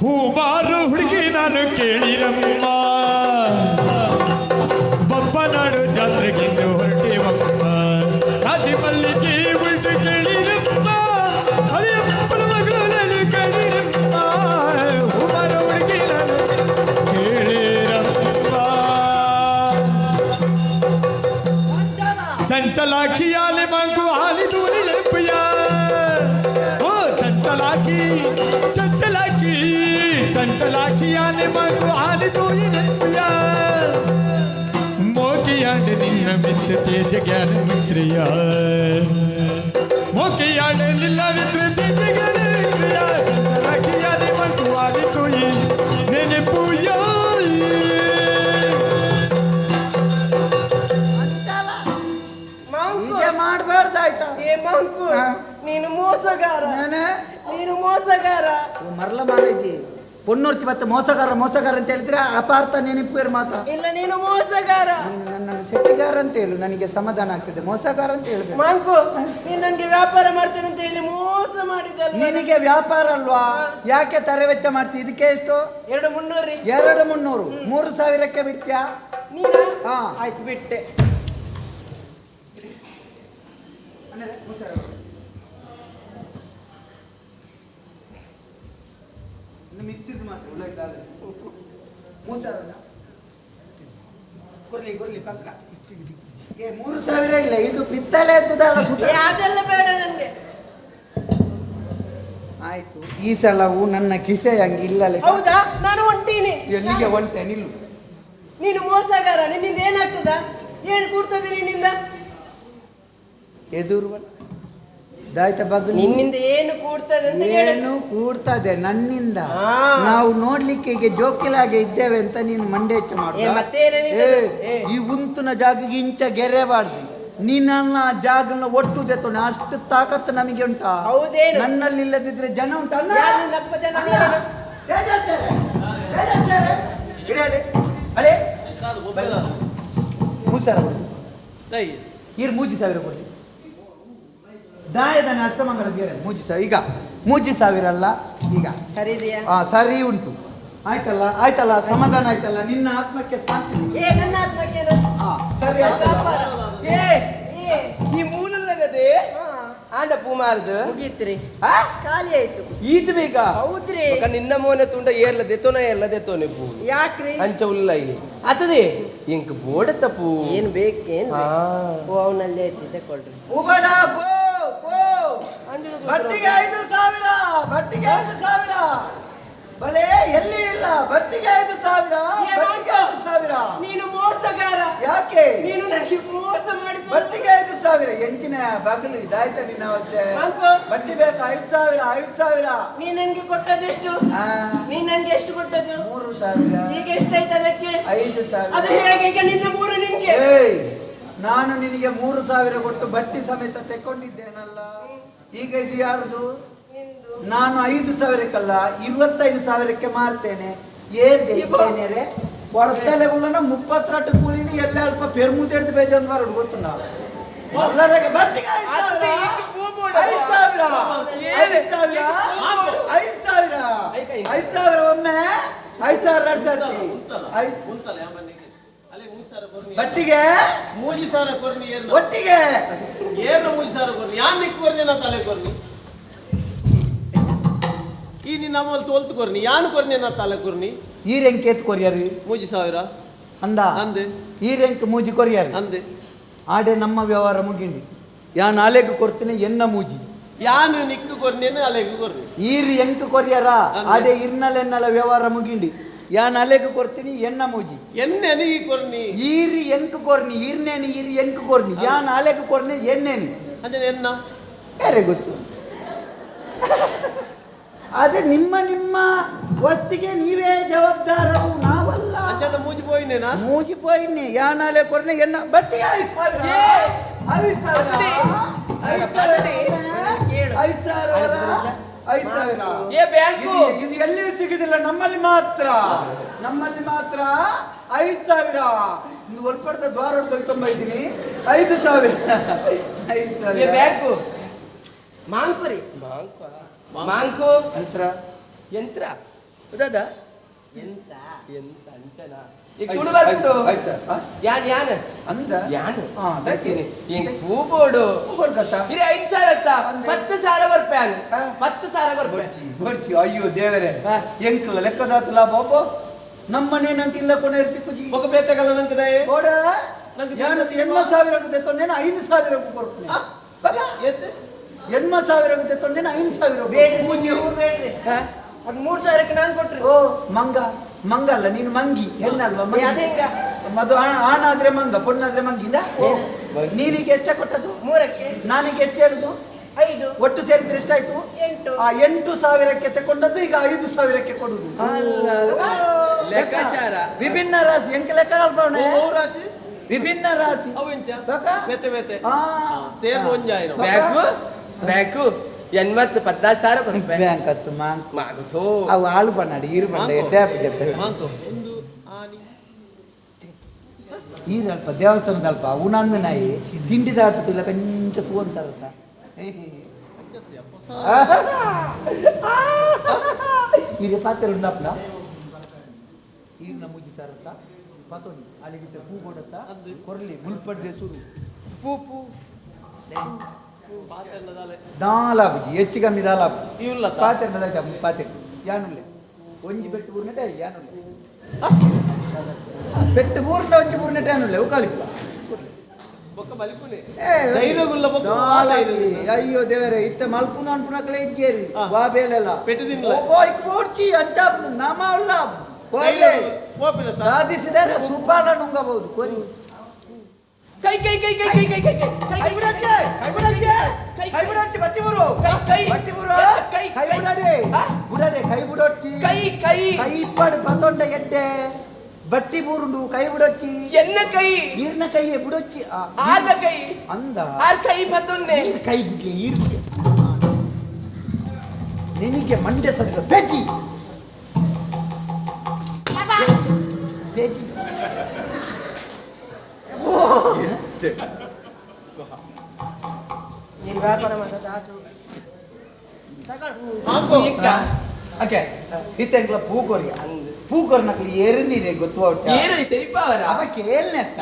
ಹೂಮಾರು ಹುಡುಗಿ ನಾನು ಕೇಳಿರಮ್ಮ. ಚಂಚಲಾಕ್ಷಿಯಾಲೆ ಮಂಗು ಹಾಲಿ ದೂರಿ ನೆನಪುಯ ಮೋಕಿಯಾಡ ನಿನ್ನ ಮಿತ್ರ ತೇಜ ಜ್ಞಾನ ಮಿತ್ರಿಯ ಮೋಕಿಯಾಡ ನಿನ್ನ ಮಿತ್ರ ತೇಜ ಜ್ಞಾನ ಮಿತ್ರಿಯ ಚಂಚಲಾಕ್ಷಿಯಾಲೆ ಮಂಗು ಹಾಲಿ ದೂರಿ ನೆನಪುಯ ಮಾಂಕು ಹೀಗೆ ಮಾಡಬಾರ್ದಾಯ್ತಾ ಏ ಮಾಂಕು ಹಾ. ನೀನು ಮೋಸಗಾರ ನಾನೇ ನೀನು ಮೋಸಗಾರ ಮರಲ ಮಾಡಿದ್ದಿ ಪೊನ್ನೂರ್ತಿ ಮತ್ತೆ ಮೋಸಗಾರ ಮೋಸಗಾರ ಅಂತ ಹೇಳಿದ್ರೆ ಅಪಾರ್ಥ ನೆನಪೇರು ಮಾತಾ. ಇಲ್ಲ ನೀನು ಮೋಸಗಾರ. ನೀನು ನನ್ನನ್ನು ಶೆಟ್ಟಿಗಾರ ಅಂತ ಹೇಳು ನನಗೆ ಸಮಾಧಾನ ಆಗ್ತದೆ. ಮೋಸಗಾರ ಅಂತ ಹೇಳಿದ್ರೆ ಮಾಂಕು ನೀನು ನನಗೆ ವ್ಯಾಪಾರ ಮಾಡ್ತೇನೆ ಅಂತ ಹೇಳಿ ಮೋಸ ಮಾಡಿದಲ್ಲ ನಿನಗೆ ವ್ಯಾಪಾರ ಅಲ್ವಾ? ಯಾಕೆ ತರೆ ವೆಚ್ಚ ಮಾಡ್ತಿ? ಇದಕ್ಕೆ ಎಷ್ಟು? ಎರಡು ಮುನ್ನೂರು. ಎರಡು ಮುನ್ನೂರು. ಮೂರು ಸಾವಿರಕ್ಕೆ ಬಿಡ್ತೀಯಾ? ನೀನ? ಹಾ. ಆಯ್ತು ಬಿಟ್ಟೆ. ಕೊರ್ಲಿ ಕೊರ್ಲಿ ಪಕ್ಕ. ಏ ಮೂರು ಸಾವಿರ ಇಲ್ಲ ಇದು ಪಿತ್ತಲೆ ಅದೆಲ್ಲ ಬೇಡ ನನಗೆ ಆಯ್ತು ಈ ಸಲವು ನನ್ನ ಕಿಸೆ ಹಂಗೆ ಇಲ್ಲ ಹೌದಾ? ನಾನು ಹೊಂಟೀನಿ. ಎಲ್ಲಿಗೆ ಹೊಂಟೆ ನಿಲ್ಲು. ನೀನು ಮೋಸಗಾರ ನಿನ್ನಿಂದ ಏನಾಗ್ತದ? ಏನು ಕೂಡ್ತದೆ ನಿನ್ನಿಂದ? ಎದುರು ದಾಯ್ತ ಬಗ್ಗೆ ನಿನ್ನಿಂದ ಏನು ಕೂಡ್ತದೆ ಅಂತ ಹೇಳಿ. ಏನು ಕೂಡ್ತದೆ ನನ್ನಿಂದ. ನಾವು ನೋಡ್ಲಿಕ್ಕೆ ಈಗ ಜೋಕಿಲಾಗೆ ಇದ್ದೇವೆ ಅಂತ ನೀನು ಮಂಡೇಚ ನೀನು? ಈ ಉಂತುನ ಜಾಗಕ್ಕೆ ಇಂಚ ಗೆರೆಬಾರ್ದು ನಿನ್ನ ಜಾಗನ ಒಟ್ಟು ಅಷ್ಟು ತಾಕತ್ತು ನಮಗೆ ಉಂಟಾ? ಹೌದೇನು? ನನ್ನಲ್ಲಿ ಇಲ್ಲದಿದ್ರೆ ಜನ ಉಂಟಾ. ಅಲೆ ಮೂರು ಸಾವಿರ ಕೊಡಿ. ಇರ್ ಮೂಜಿ ಸಾವಿರ ಕೊಡಿ. ದಾಯದ ಅಷ್ಟಮಂಗಲ ಬೇರೆ ಮೂಜಿ ಸಾವಿರ ಈಗ ಮೂಜಿ ಸಾವಿರ ಅಲ್ಲ ಈಗ ಸರಿದೆಯಾ ಆ ಸರಿ ಉಂಟು. ಆಯ್ತಲ್ಲ ಆಯ್ತಲ್ಲ ಸಮಾಧಾನ ಆಯ್ತಲ್ಲ ನಿನ್ನ ಆತ್ಮಕ್ಕೆ ಶಾಂತಿ ಏ ನನ್ನ ಆತ್ಮಕ್ಕೆ ಆ, ಸರಿ ಆಯ್ತಲ್ಲ ಏ ಈ ಮೂಲಲ್ಲದೆ ಹಾ, ಆಂಡ ಪೂಮಾರ್ದು? ಮುಗೀತ್ರಿ ಆ? ಖಾಲಿ ಆಯ್ತು. ಈತ್ ಬೇಕಾ ಹೌದ್ರಿ. ನಿನ್ನ ಮೋನೆ ತುಂಡ ಏರ್ಲ ದೆತ್ತೋನ ಏರ್ಲ ದೆತ್ತೋನೆ ಪೂ. ಯಾಕ್ರಿ? ಅಂಚ ಉಲ್ಲ ಇಲ್ಲಿ. ಆತದೆ ಇಂಕ್ ಬೋಡ ತಪ್ಪು ಏನ್ ಬೇಕೇನ್. ಓ ಅವನಲ್ಲಿ ಐತಿ ತಕೊಳ್ರಿ ಉಬಡ ಪೋ. ಬಟ್ಟಿಗೆ ಐದು ಸಾವಿರ ಬಟ್ಟಿಗೆ ಐದು ಸಾವಿರ. ಬಲೆ ಎಲ್ಲಿ ಇಲ್ಲ? ಬಟ್ಟಿಗೆ ಐದು ಸಾವಿರ ಬಟ್ಟಿಗೆ ಐದು ಸಾವಿರ. ನೀನು ಮೋಸಗಾರ. ಯಾಕೆ? ನೀನು ನನಗೆ ಮೋಸ ಮಾಡಿದ ಬಟ್ಟಿಗೆ ಐದು ಸಾವಿರ. ಎಂಚಿನ ಬಗಲು ಇದಾಯ್ತ ನಿನ್ನ ಅವಸ್ಥೆ. ಬಟ್ಟಿ ಬೇಕಾ? ಐದು ಸಾವಿರ ಐದು ಸಾವಿರ. ನೀನ್ ನನ್ಗೆ ಕೊಟ್ಟದೆಷ್ಟು ಆ, ನೀ ನನ್ಗೆ ಎಷ್ಟು ಕೊಟ್ಟದ್ದು? ಮೂರು ಸಾವಿರ. ಈಗ ಎಷ್ಟಾಯ್ತು ಅದಕ್ಕೆ? ಐದು ಸಾವಿರ. ಅದು ಹೇಗೆ? ಈಗ ನಿನ್ನ ಮೂರು ನಿನ್ಗೆ. ಏಯ್ ನಾನು ನಿನಗೆ ಮೂರು ಸಾವಿರ ಕೊಟ್ಟು ಬಟ್ಟಿ ಸಮೇತ ತೆಕ್ಕೊಂಡಿದ್ದೇನಲ್ಲ? ಈಗ ಇದು ಯಾರದು? ನಾನು ಐದು ಸಾವಿರಕ್ಕಲ್ಲ ಇವತ್ತೈದು ಸಾವಿರಕ್ಕೆ ಮಾರ್ತೇನೆ. ಏನ್ ಕೊಡತಲೆಗಳನ್ನ ಮುಪ್ಪತ್ತೆರಡು ಕೂಲಿನ ಎಲ್ಲ ಅಲ್ಪ ಪೆರ್ಮುದೆಡ್ದು ಬೇಜ ಮಾರೋದು ಗೊತ್ತು ನಾವು ಐದ್ ಸಾವಿರ. ಬೋಡ. ಐದು ಸಾವಿರ. ಐದು ಸಾವಿರ. ಒಮ್ಮೆ. ಐದು ಎರಡು ಬಟ್ಟಿಗೆ? ಮೂಜಿ ಸಾರ ಕೊರ್ನಿ ಏನು ಒಟ್ಟಿಗೆ? ಏನು ಮೂಜಿ ಸಾರ ಕೊರ್ನಿ. ಯಾನ್ ನಿಕ್ ಕೊರ್ನಿ ನಾ ತಲೆ ಕೊರ್ನಿ? ಈ ನಿನ್ನ ಅಮ್ಮಲ್ ತೋಲ್ತು ಕೊರ್ನಿ. ಯಾನ್ ಕೊರ್ನಿ ನಾ ತಲೆ ಕೊರ್ನಿ? ಈ ರೆಂಕ್ ಎತ್ ಕೊರಿಯರ್? ಮೂಜಿ ಸಾವಿರ. ಅಂದ? ಅಂದೆ. ಈ ರೆಂಕ್ ಮೂಜಿ ಕೊರಿಯರ್? ಅಂದೆ. ಆಡೆ ನಮ್ಮ ವ್ಯವಹಾರ ಮುಗಿಂಡಿ ಯಾನ್ ಆಲೆಗ್ ಕೊರ್ತೀನಿ ಎನ್ನ ಮೂಜಿ? ಯಾನ್ ನಿಕ್ಕು ಕೊರ್ನಿ ಅಲೆಗ್ ಕೊರ್ನಿ. ಈರ್ ಎಂಕ್ ಕೊರಿಯರ. ಆಡೆ ಇರ್ನಲ್ ಎನ್ನಲ ವ್ಯವಹಾರ ಮುಗಿಂಡಿ ಯಾ ನಾಳೆಗೆ ಕೊರ್ತೀನಿ ಎನ್ನ ಮೂಜಿ? ಎನ್ನೆನಿ ಈ ಕೊರ್ನಿ. ಈರಿ ಎಂಕ್ ಕೊರ್ನಿ ಈರ್ನೇನಿ ಈರಿ ಎಂಕ್ ಕೊರ್ನಿ. ಯಾ ನಾಳೆಗೆ ಕೊರ್ನಿ ಎನ್ನೇನಿ ಅದೇ ಎನ್ನ? ಯಾರೇ ಗೊತ್ತು? ಅದೇ ನಿಮ್ಮ ನಿಮ್ಮ ವಸ್ತಿಗೆ ನೀವೇ ಜವಾಬ್ದಾರರು ನಾವಲ್ಲ. ಅಂಜನ ಮೂಜಿ ಪೋಯಿನೇನಾ ಮೂಜಿ ಪೋಯಿನಿ ಯಾ ನಾಲೆ ಕೊರ್ನೆ ಎನ್ನ? ಬಟ್ಟಿ ಸಾವಿರ. ಐದು ಸಾವಿರ. ಐದು ಸಾವಿರ. ಐದು ಸಾವಿರ. ಏ ಬ್ಯಾಂಕು. ಇದು- ಎಲ್ಲಿಯೂ ಸಿಗುದಿಲ್ಲ? ನಮ್ಮಲ್ಲಿ ಮಾತ್ರ. ನಮ್ಮಲ್ಲಿ ಮಾತ್ರ ಐದು ಸಾವಿರ. ಒಂದು ಒಲ್ಪಡ್ದ ದ್ವಾರ ತೊಯ್ತೊಂಬ ಇದ್ದೀನಿ. ಐದು ಸಾವಿರ. ಐದು ಏ ಸಾವಿರ ಬ್ಯಾಂಕು ಮಾಂಕುರಿ ಮಾಂಕು? ಮಾಂಕು. ಯಂತ್ರ? ಯಂತ್ರ. ಉದಾದ? ಎಂತ ಎಂತ ಅಂಚನ? ಈಗ ಯಾನ್ ಅಂದ? ಅಯ್ಯೋ ದೇವರೇ. ಎಂಕಲ ಲೆಕ್ಕದಾತಲ ಬಾಬೋ ನಮ್ಮನೆ ನಂಗಿಲ್ಲ ಇರ್ತಿ ಕುಜಿ ಒಗ ಓಡ ಯಾನ್ ಸಾವಿರ ಆಗುತ್ತೆ ತೊಂದೇನ ಐದು ಸಾವಿರ ಕೊರ್ಪನೆ ಸಾವಿರ ಆಗುತ್ತೆ ಐದು ಸಾವಿರ ಬೇಡ್ರಿ ಮೂರು ಸಾವಿರಕ್ಕೆ ನಾನು ಕೊಟ್ರಿ. ಓ ಮಂಗ. ಮಂಗಲ್ಲ ನೀನು ಮಂಗಿ. ಹೆಣ್ಣಲ್ವಾ ಮದು ಆಣಾದ್ರೆ ಮಂಗ ಪೊಣ್ಣಾದ್ರೆ ಮಂಗಿಂದ ನೀವೀಗ ಎಷ್ಟ ಕೊಟ್ಟದ್ದು? ಮೂರಕ್ಕೆ. ನಾನೀಗ ಎಷ್ಟು ಹೇಳುದು? ಐದು. ಒಟ್ಟು ಸೇರಿದ್ರೆ ಎಷ್ಟಾಯ್ತು? ಆ ಎಂಟು ಸಾವಿರಕ್ಕೆ ತಗೊಂಡದ್ದು ಈಗ ಐದು ಸಾವಿರಕ್ಕೆ ಕೊಡುದು. ಲೆಕ್ಕಾಚಾರ. ವಿಭಿನ್ನ ರಾಶಿ. ಎಂಕ ಲೆಕ್ಕ ರಾಶಿ. ವಿಭಿನ್ನ ರಾಶಿ. ಅವು ಇಂಚ ಬೇತೆ ಸೇರ್ ಒಂಜಾಯ್ನು? ఎన్మత్ పద్నాసారు బ్యాంక్ అత్తు మాకు తో ఆ వాళ్ళు పన్నాడు ఈరు పండుగ ట్యాప్ చెప్పారు ఈరు అల్ప దేవస్థానం అల్ప అవునందునాయి తిండి దాటుతుల కొంచెం తోంతారట ఇది పాత్రలు ఉన్నప్పుడ ఈరు నమ్ముచ్చిసారట ಪತೋನಿ ಅಲ್ಲಿಗಿಂತ ಹೂ ಕೊಡತ್ತಾ ಕೊರಲಿ ಮುಲ್ಪಡ್ದೆ ಚೂರು ಪೂ ಪೂ ದಾಲಾಬುಜಿ ಹೆಚ್ಚು ಕಮ್ಮಿ ದಾಲಾಬುಜಿ ಇವ್ಲತ ಪಾತ್ರೆ ನದಾಯ್ತ ಪಾತ್ರೆ ಯಾನುಲ್ಲೆ ಒಂಜಿ ಬೆಟ್ಟು ಊರ್ನಟೆ ಯಾನುಲ್ಲೆ ಪೆಟ್ಟು ಊರ್ನ ಒಂಜಿ ಊರ್ನಟೆ ಯಾನುಲ್ಲೆ ಉಕಾಲಿಪ್ಪ ಬೊಕ್ಕ ಬಲಿಪುನೆ ಏ, ಧೈರ್ಯಗುಲ್ಲ ಬೊಕ್ಕ ದಾಲಾಗಿ. ಅಯ್ಯೋ ದೇವರೇ ಇತ್ತ ಮಲ್ಪುನ ಅನ್ಪುನಕ್ಲೆ ಇದ್ದೇರಿ ಆ. ಬಾಬೇಲೆಲ್ಲ ಪೆಟ್ಟು ತಿನ್ಲ ಓಯ್ ಕೋಡ್ಚಿ ಅಂಚ ನಾಮ ಉಲ್ಲ ಕೋರ್ಲೆ. ಓಪಿನ ಸಾಧಿಸಿದರೆ ಸುಪಾಲ ನುಂಗಬಹುದು ಕೋರಿ ಕೈ ಕೈ ಕೈ ಕೈ ಕೈ ಕೈ ಕೈ ಕೈ ಕೈ ಬಿಡಚ್ಚೆ, ಕೈ ಬಿಡಚ್ಚೆ, ಕೈ ಬಿಡಚ್ಚೆ, ಬಟ್ಟಿ ಬರು. ಕೈ ಕೈ ಬಟ್ಟಿ ಬರು. ಕೈ ಕೈ ಕೈ ಬಿಡಡೆ. ಆ? ಬಿಡಡೆ, ಕೈ ಬಿಡೊಚ್ಚಿ. ಕೈ ಕೈ ಕೈ ಇಪ್ಪಡು ಪತೊಂಡ ಎಡ್ಡೆ ಬಟ್ಟಿ ಬೂರುಂಡು ಕೈ ಬಿಡೊಚ್ಚಿ ಎನ್ನ ಕೈ ಈರ್ನ ಕೈಯೇ ಬಿಡೊಚ್ಚಿ ಆ, ಆರ್ನ ಕೈ ಅಂದ ಆರ್ ಕೈ ಬತ್ತೊನ್ನೆ ಈರ್ ಕೈ ಬಿಡ್ಲಿ ಈರ್ಗೆ ನಿನಗೆ ಮಂಡ್ಯ ಸದ ಬೇಜಿ ಬೇಜಿ ನೀನು ಓಕೆ ಇತ್ತಂಕ್ಲ ಪೂಕೋರಿ ಪೂಕೋರ್ನಕ್ಲಿ ಏರಿನೀರೇ ಗೊತ್ತು ಅವಕ್ಕೆ ಏನ್ ಐತೆ ಅವರ. ಅವ ಕೇಳ್ನೆತ್ತ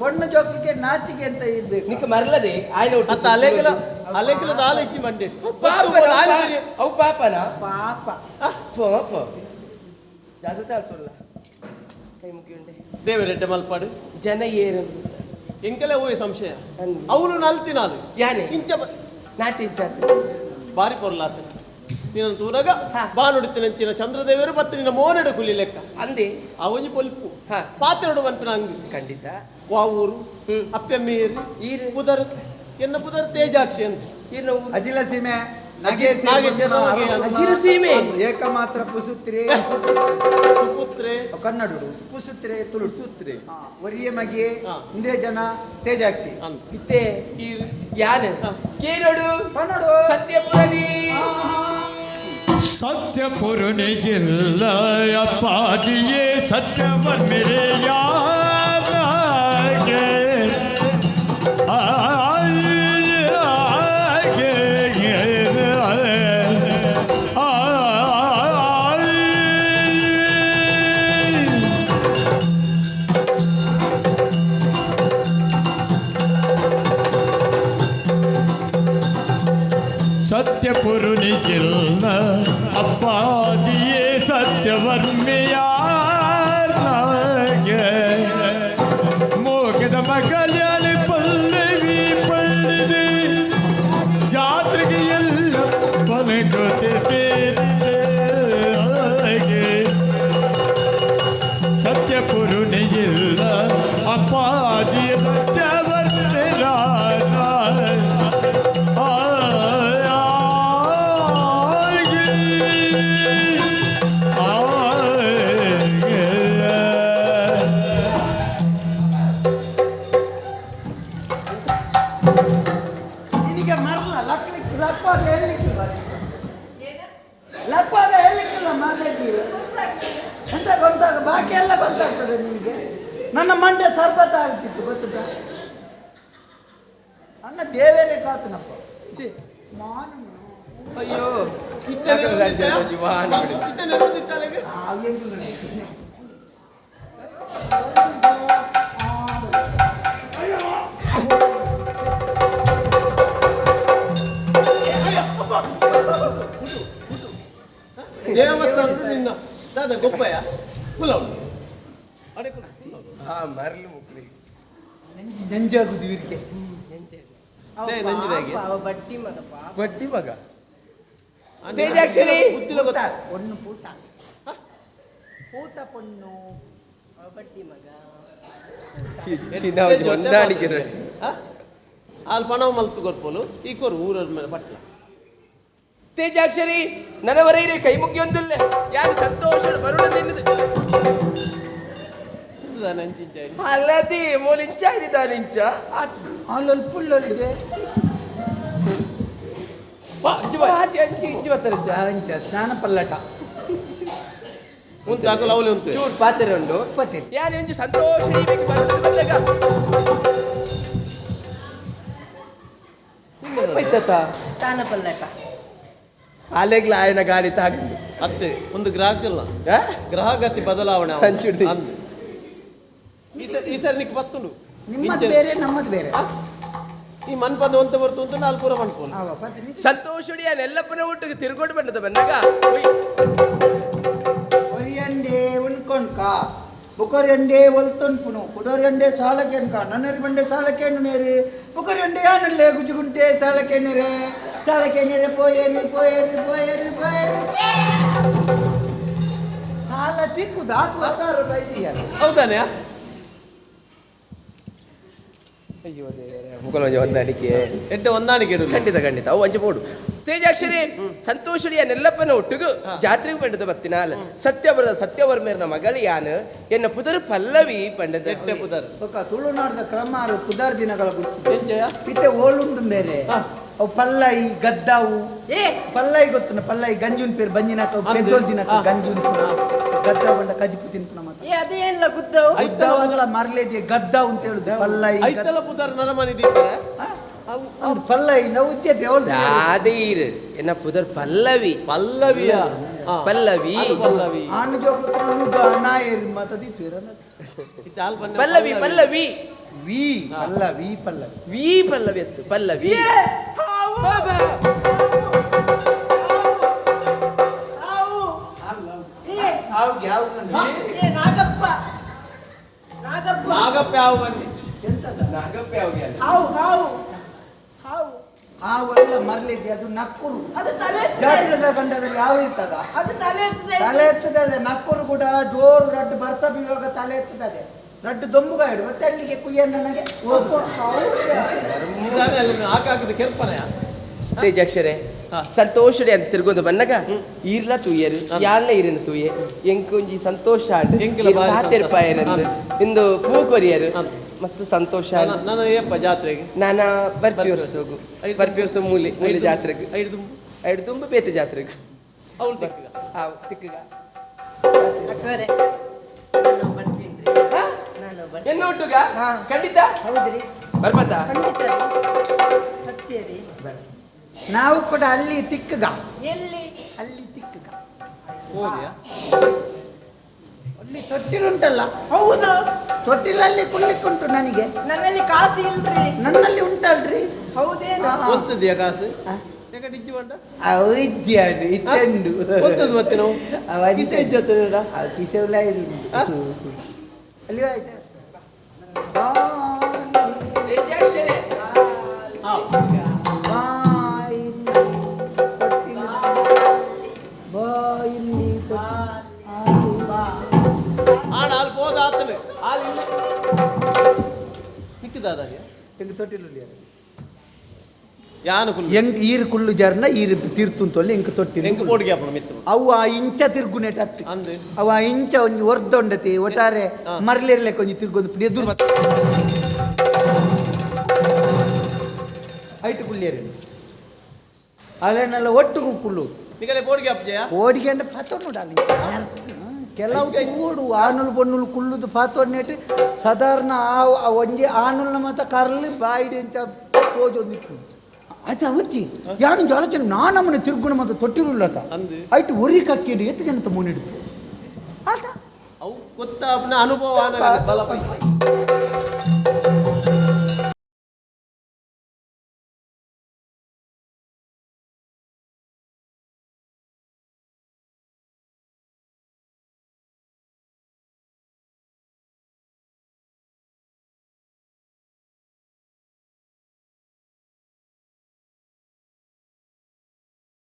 பொண்ணு ஜோக்கிக்கு நாச்சிக்கு எந்த இது నీకు మరలది ఆయన ఒకటి అత్త అలేకల అలేకల దాలెచ్చి మండి పాప అవు పాపనా பாப்பா పో పో జాగ్రత్త అల్సొల్ల కై ముగ్గి ఉండే ದೇವರೆಡ್ಡೆ ಮಲ್ಪಾಡು ಜನ ಏರಲು ಎಂಕಲೆ ಹೋಯ್ ಸಂಶಯ? ಅಂದ್. ಅವನು ನಲ್ತಿ ನಾನು ಯಾನೆ? ಇಂಚ ನಾಟಿ ಜಾತ್ರೆ. ಬಾರಿ ಕೊರ್ಲಾತ. ನೀನು ತೂನಗ ಬಾ ನುಡಿತಿನಂಚಿನ ಚಂದ್ರದೇವರು ಮತ್ತು ನಿನ್ನ ಮೋನೆಡ ಕುಲಿ ಲೆಕ್ಕ. ಅಂದೆ ಅವನಿ ಪೊಲ್ಪು. ಹಾ. ಪಾತ್ರೆಡು ಬನ್ಪಿನ ಅಂಗಿ ಖಂಡಿತ. ವಾವೂರು ಹ್ಮ್. ಅಪ್ಪೆಮ್ಮೀರಿ ಈರು ಪುದರ್ ಎನ್ನ ಪುದರ್ ತೇಜಾಕ್ಷಿ ಅಂತ ಇನ್ನು ಅಜಿಲ ಸೀಮೆ ಅಜಿರ ಸೀಮೆ. ಏಕಮಾತ್ರ ಪುಸುತ್ರೆ. ಪುತ್ರೆ ಕನ್ನಡುಡು ಪುಸುತ್ರೆ ತುಳುಸುತ್ರೆ ಒರಿಯ ಮಗೆ ಒಂದೇ ಜನ ತೇಜಾಕ್ಷಿ. ಇತ್ತೆ ಯಾನ. ಕೇನೋಡು? ಕನ್ನಡು சத்திய பொருணை இல்லை அப்பாதியே சத்தியவன் மிரேயா ಮೋಗದ ನಿನಗೆ ಮರಲ ಲಕ್ಲಿಕ್ಕೆ ಲಪ್ಪಾದ ಹೇಳಲಿಕ್ಕಿಲ್ಲ ಲಪ್ಪಾದ ಹೇಳಲಿಕ್ಕಿಲ್ಲ ಮರಲಿಕ್ಕೆ ಎಂತ ಗೊತ್ತಾಗ ಬಾಕಿ ಎಲ್ಲ ಗೊತ್ತಾಗ್ತದೆ ನಿಮಗೆ ನನ್ನ ಮಂಡ್ಯ ಸರ್ಬತ್ತ ಆಗ್ತಿತ್ತು ಗೊತ್ತದ ನನ್ನ ದೇವೇರೇ ಕಾತನಪ್ಪ. ಮಾನು ಅಯ್ಯೋ ಇತ್ತನೆ ದೇವಸ್ಥಾನ ನಿನ್ನ ದಾದ ಗೊಪ್ಪಯ್ಯ? ಕುಲವಳು ಅಡೆ ಕುಲ. ಆ ಮರಳು ಮುಕ್ಳಿ ನೆಂಜಾಗುದು ಇವರಿಗೆ ಬಡ್ಡಿ ಮಗ ಬಟ್ಟಿ ಮಗ. ತೇಜಾಕ್ಷರಿ. ಬುದ್ಧಿಲ ಗೊತ್ತಾ? ಪೊಣ್ಣು ಪೂತ. ಪೂತ ಪೊಣ್ಣು ಬಟ್ಟಿ ಮಗ. ಹೊಂದಾಣಿಕೆ. ಅಲ್ಲಿ ಪಣವ ಮಲ್ತು ಕೊರ್ಪೋಲು ಈ ಕೊರು ಊರ ಮೇಲೆ ಬಟ್ಲ ತೇಜಾಕ್ಷರಿ ನನವರೈರೆ ಕೈ ಮುಗಿಯೊಂದಿಲ್ಲ ಯಾರು ಸಂತೋಷ ನಂಚಿಂಚಾಯಿ ಅಲ್ಲದಿ ಮೂಲಿಂಚ ಆಚೆ ಅಂಚಿ ಇಂಚಿ ಸ್ನಾನ ಪಲ್ಲಟ. ಉಂಟು ಹಾಕಲು ಅವಲಿ ಉಂಟು. ಚೂರು ಪಾತ್ರೆ ಉಂಡು ಉಪ್ಪತ್ತೆ ಯಾರು ಒಂದು ಸಂತೋಷ ಹಿಡಿಬೇಕು ಬಂದಾಗ? ಬೈತತ್ತ ಸ್ಥಾನ ಪಲ್ಲಟ. ಅಲೆಗ್ಲ ಆಯನ ಗಾಡಿ ತಾಗಂಡು ಅತ್ತೆ ಒಂದು ಗ್ರಾಹಕ ಇಲ್ಲ. ಗ್ರಹಗತಿ ಬದಲಾವಣೆ ಹಂಚಿಡ್ತಿ. ಈ ಸರಿ ನಿಕ್ ಬತ್ತುಂಡು ನಿಮ್ಮದು ಬೇರೆ ನಮ್ಮದು ಬೇರೆ. ಈ ಮನ್ಪದ ಅಂತ ಬರ್ತು ಅಂತ ನಾಲ್ಕು ಪೂರ ಮನ್ಪೋಲು ಅವ ಪತ್ತೆ ನಿಮ್ಗೆ ಸಂತೋಷಡಿ ಅಲ್ಲಿ ಎಲ್ಲಪ್ಪನ ಒಟ್ಟಿಗೆ ತಿರ್ಗೋಡು ಬಂದದ ಬಂದಾಗ ಒರಿಯಂಡೆ ಉಣ್ಕೊಂಡ್ಕ ಬುಕೊರಿಯಂಡೆ ಒಲ್ತೊನ್ಪುನು ಕುಡೋರಿಯಂಡೆ ಸಾಲಕೆನ್ಕ ನನ್ನರಿ ಬಂಡೆ ಸಾಲಕೇನು ನೇರಿ ಬುಕೊರಿಯಂಡೆ ಯಾನಲ್ಲೇ ಗುಜುಗುಂಟೆ ಸಾಲಕೇನಿರೆ ಸಾಲಕೇನಿರೆ ಪೋಯೇರಿ ಪೋಯೇರಿ ಪೋಯೇರಿ ಪೋಯೇರಿ ಸಾಲ ತಿಕ್ಕು ದಾಟು ಹತ್ತಾರು ರೂಪಾಯಿ ಇದೆಯಾ ಹೌದಾನೆ? ಅಯ್ಯೋ ದೇವರೇ, ಮುಖಲ ಹೊಂದಾಣಿಕೆ. ಎಡ್ಡ ಹೊಂದಾಣಿಕೆ ಇಡು ಖಂಡಿತ ಖಂಡಿತ. ಅವು ಅಂಚೆ ಬೋಡು ತೇಜಾಕ್ಷರಿ ಸಂತೋಷಡಿಯ ನೆಲ್ಲಪ್ಪನ ಒಟ್ಟಿಗೂ ಜಾತ್ರೆಗೆ ಪಂಡದ ಬತ್ತಿನಾಲ್. ಸತ್ಯವರದ ಸತ್ಯವರ್ಮೇರ್ನ ಮಗಳು ಯಾನು? ಎನ್ನ ಪುದರ್ ಪಲ್ಲವಿ ಪಂಡದ. ಎಟ್ಟೆ ಪುದರ್. ಒಕ್ಕ ತುಳುನಾಡದ ಕ್ರಮಾರು ಪುದರ್ ದಿನಗಳ ಗುರ್ತು. ಎಂಚಯ ಇತ್ತೆ ಓಲುಂಡು ಬೇರೆ ಅವು ಪಲ್ಲೈ ಗದ್ದಾವು. ಏ. ಪಲ್ಲೈ ಗೊತ್ತುನ ಪಲ್ಲೈ ಗಂಜುನ್ ಪೇರು ಬಂಜಿನಾಕ ಅಂದೆ. ಪೆದ್ದೋಲ್ ದಿನ. ಗಂಜುನ್ ಪುನ ಗದ್ದ ಬಂಡ ಕಜಿಪು ತಿನ್ಪುನ ಮಾತ ಏ ಅದೇನಿಲ್ಲ ಗುದ್ದವು. ಗದ್ದಾವಲ್ಲ ಮರ್ಲೇದಿ ಗದ್ದಾವು ಅಂತ ಹೇಳುದು. ಪಲ್ಲೈ ಐತಲ ಪುದರ್ ನರಮನಿ ದೀಪರೆ ಆ? ಪಲ್ಲೈ ನಾವು ಅದೇ ದಾದೀರ್ ಎನ್ನ ಪುದರ್ ಪಲ್ಲವಿ. ಪಲ್ಲವಿಯ? ಪಲ್ಲವಿ. ಪಲ್ಲವಿ. ಆಣ ಜೋಗ ನಾಯರಿ ಮಾತದಿತ್ತು ಇರಲ್ಲ. ಇತ್ತ ಪಲ್ಲವಿ ಪಲ್ಲವಿ. ವಿ ಪಲ್ಲವಿ ಪಲ್ಲವಿ. ವಿ ಪಲ್ಲವಿ ಎತ್ತು. ಪಲ್ಲವಿ. ನಾಗಪ್ಪ ನಾಗಪ್ಪ ನಾಗಪ್ಪ ಯಾವ ಬನ್ನಿ ಹಾವು ಹಾವು ಹಾವಲ್ಲ ಮರ್ಲೇದಿ ಅದು ನಕ್ಕುರು ಎತ್ತದೆ. ಜಾತ್ರೆದ ಗಂಡದಲ್ಲಿ ಯಾವ ಇರ್ತದ ಅದು ತಲೆ ಎತ್ತದೆ. ತಲೆ ಎತ್ತದದೆ ನಕ್ಕರು ಕೂಡ ಜೋರು ರಡ್ಡು ಬರ್ಸ ಬೀಳುವಾಗ ತಲೆ ಎತ್ತದದೆ ರಡ್ಡು ದೊಂಬುಗಾಯಿಡು ಮತ್ತೆ ಅಲ್ಲಿಗೆ ಕುಯ್ಯ ನನಗೆ. ಹೋಗು. ಇದಾನೆ ಅಲ್ಲಿ ಹಾಕಾಕದ ತೇಜಾಕ್ಷರೆ ಹಾ. ಸಂತೋಷಡಿ ಅಂತ ತಿರ್ಗೋದು ಬನ್ನಗ ಇರ್ಲ ತೂಯರು ಯಾರ್ಲ ಇರಿನ ತೂಯೆ ಎಂಕೊಂಜಿ ಸಂತೋಷ ಎಂಕುಲ ಬಾರಿ ಸಂತೋಷ. ಪಾಯರಂದು ಇಂದು ಪೂ ಕೊರಿಯರು ಮಸ್ತ್ ಸಂತೋಷ ನಾನು ಏಪ್ಪ ಜಾತ್ರೆಗೆ. ನಾನ ಬರ್ಪಿ ಬರ್ಪಿ ವರ್ಷ ಹೋಗು ಐದು- ಬರ್ಪಿ ವರ್ಷ ಮೂಲಿ ಮೂಲಿ ಜಾತ್ರೆಗೆ. ಐದು ತುಂಬು ಐದು ತುಂಬ ಬೇತೆ ಜಾತ್ರೆಗೆ. ಅವ್ರು ತಿಕ್ಕಗ. ಆ ತಿಕ್ಕಗ. ಎನ್ನ ಒಟ್ಟುಗ ಹಾ. ಖಂಡಿತ? ಹೌದ್ರಿ. ಬರ್ಬತ್ತ? ಖಂಡಿತ ರೀ. ಸತ್ಯ ರೀ. ನಾವು ಕೂಡ ಅಲ್ಲಿ ತಿಕ್ಕಗ. ಎಲ್ಲಿ? ಅಲ್ಲಿ ತಿಕ್ಕಗ. ಅಲ್ಲಿ ತೊಟ್ಟಿಲುಂಟಲ್ಲ. ಹೌದು. ತೊಟ್ಟಿಲಲ್ಲಿ ಕುಳ್ಳಿಕ್ಕುಂಟು ನನಗೆ. ನನ್ನಲ್ಲಿ ಕಾಸು ಇಲ್ರಿ. ನನ್ನಲ್ಲಿ ಉಂಟಲ್ರಿ. ಹೌದೇನೋ? ಒತ್ತದ್ಯಾ ಕಾಸು? ಯಾಕ ಡಿಜ್ಜಿ ಬಂಡ ಅವೈದ್ಯಾಡು ಇತ್ತಂಡು. ಒತ್ತದ್ ಮತ್ತೆ ನಾವು? ಕಿಸೆ? ಅಲ್ಲಿ ಆಯ್ತು ತೇಜಾಕ್ಷರಿ ಹಾ ಬಾಯಿಲಿ ತೊಟ್ಟಿಲು ಬಾಯಿಲಿ ಆಡ ಅಲ್ಲಿ ಹೋದ ಎಂಗ್ ಈರು ಕುಳ್ಳು ಜರ್ನ ಈರು ಎಂಕ್ ತೊಟ್ಟಿಲು ಎಂಕ್ ಮಿತ್ರ. ಅವು ಆ ಇಂಚ ತಿರ್ಗುನೆಟ್ ಹತ್ತಿ ಅವು ಅವ ಆ ಇಂಚ ಒಂಜಿ ಒರ್ದೊಂಡತಿ ಒಟ್ಟಾರೆ ಮರ್ಲಿರ್ಲೆಕ್ ಒಂಜಿ ತಿರ್ಗೊಂದು ಎದುರು ಐಟು ಕುಳ್ಳಿಯರಿ ಅಲ್ಲೇನೆಲ್ಲ ಒಟ್ಟು ಕುಳ್ಳು ಓಡಿಗೆ ಅಂದ್ರೆ ಪಾತೋಡ್ ನೋಡಲ್ಲಿ ಕೆಲವು ಕೂಡು ಆನುಲ್ ಬೊನ್ನುಲ್ ಕುಳ್ಳುದು ಪಾತೋಡ್ ನೆಟ್ಟು ಸಾಧಾರಣ ಆ ಆ ಒಂಜಿ ಆನುಲ್ನ ಮಾತ ಕರ್ಲಿ ಬಾಯಿಡಿ ಅಂತ ತೋಜೊಂದಿತ್ತು ಆಯ್ತು ಅವಜ್ಜಿ ಯಾರು ಆಲೋಚನೆ? ನಾನಮ್ಮನೆ ತಿರುಗುಣ ಮತ್ತು ತೊಟ್ಟಿರುಲ್ಲತ. ಆಯ್ತು ಒರಿ ಕಕ್ಕಿಡು ಎತ್ತು ಜನತ ಮುನ್ನಿಡ್ತು ಆತ ಅವು ಗೊತ್ತ ಅನುಭವ